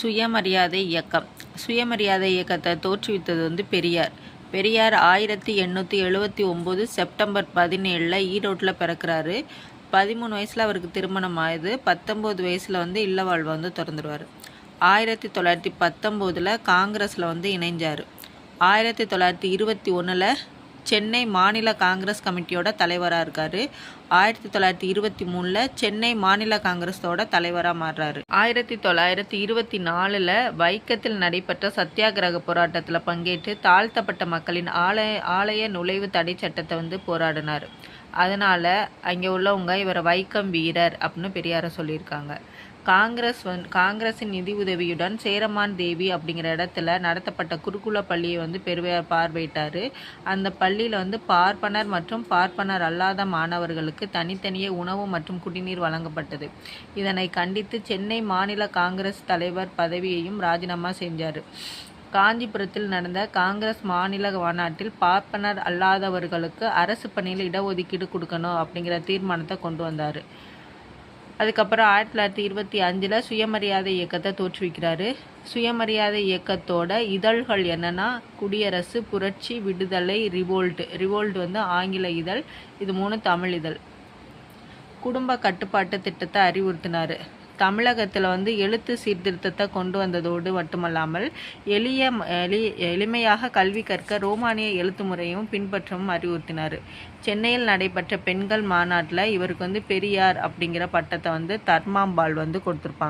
சுயமரியாதை இயக்கம். சுயமரியாதை இயக்கத்தை தோற்றுவித்தது வந்து பெரியார். பெரியார் ஆயிரத்தி எண்ணூற்றி எழுபத்தி ஒம்பது செப்டம்பர் பதினேழில் ஈரோட்டில் பிறக்கிறாரு. பதிமூணு வயசில் அவருக்கு திருமணம் ஆயுது பத்தொம்போது வயசில் வந்து இல்ல வாழ்வை வந்து திறந்துருவார். ஆயிரத்தி தொள்ளாயிரத்தி பத்தொம்போதில் காங்கிரஸில் வந்து இணைஞ்சார். ஆயிரத்தி தொள்ளாயிரத்தி இருபத்தி ஒன்றில் சென்னை மாநில காங்கிரஸ் கமிட்டியோட தலைவராக இருக்கார். ஆயிரத்தி தொள்ளாயிரத்தி இருபத்தி மூணில் சென்னை மாநில காங்கிரஸோட தலைவராக மாறுறாரு. ஆயிரத்தி தொள்ளாயிரத்தி இருபத்தி நாலில் வைக்கத்தில் நடைபெற்ற சத்தியாகிரக போராட்டத்தில் பங்கேற்று தாழ்த்தப்பட்ட மக்களின் ஆலய ஆலய நுழைவு தடை சட்டத்தை வந்து போராடினார். அதனால் அங்கே உள்ளவங்க இவரை வைக்கம் வீரர் அப்படின்னு பெரியாரை சொல்லியிருக்காங்க. காங்கிரஸ் வந் காங்கிரஸின் நிதி உதவியுடன் சேரமான் தேவி அப்படிங்கிற இடத்துல நடத்தப்பட்ட குருகுல பள்ளியை வந்து பெருவையார் பார்வையிட்டார். அந்த பள்ளியில் வந்து பார்ப்பனர் மற்றும் பார்ப்பனர் அல்லாத மாணவர்களுக்கு தனித்தனியே உணவு மற்றும் குடிநீர் வழங்கப்பட்டது. இதனை கண்டித்து சென்னை மாநில காங்கிரஸ் தலைவர் பதவியையும் ராஜினாமா செஞ்சார். காஞ்சிபுரத்தில் நடந்த காங்கிரஸ் மாநில மாநாட்டில் பார்ப்பனர் அல்லாதவர்களுக்கு அரசு பணியில் இடஒதுக்கீடு கொடுக்கணும் அப்படிங்கிற தீர்மானத்தை கொண்டு வந்தார். அதுக்கப்புறம் ஆயிரத்தி தொள்ளாயிரத்தி இருபத்தி அஞ்சில் சுயமரியாதை இயக்கத்தை தோற்றுவிக்கிறாரு. சுயமரியாதை இயக்கத்தோட இதழ்கள் என்னென்னா குடியரசு புரட்சி விடுதலை ரிவோல்ட். ரிவோல்ட் வந்து ஆங்கில இதழ். இது மூணு தமிழ் இதழ். குடும்ப கட்டுப்பாட்டு திட்டத்தை அறிவுறுத்தினார். தமிழகத்தில் வந்து எழுத்து சீர்திருத்தத்தை கொண்டு வந்ததோடு மட்டுமல்லாமல் எளிய எளி எளிமையாக கல்வி கற்க ரோமானிய எழுத்து முறையும் பின்பற்றவும் அறிவுறுத்தினார். சென்னையில் நடைபெற்ற பெண்கள் மாநாட்டில் இவருக்கு வந்து பெரியார் அப்படிங்கிற பட்டத்தை வந்து தர்மாம்பாள் வந்து கொடுத்துருப்பாங்க.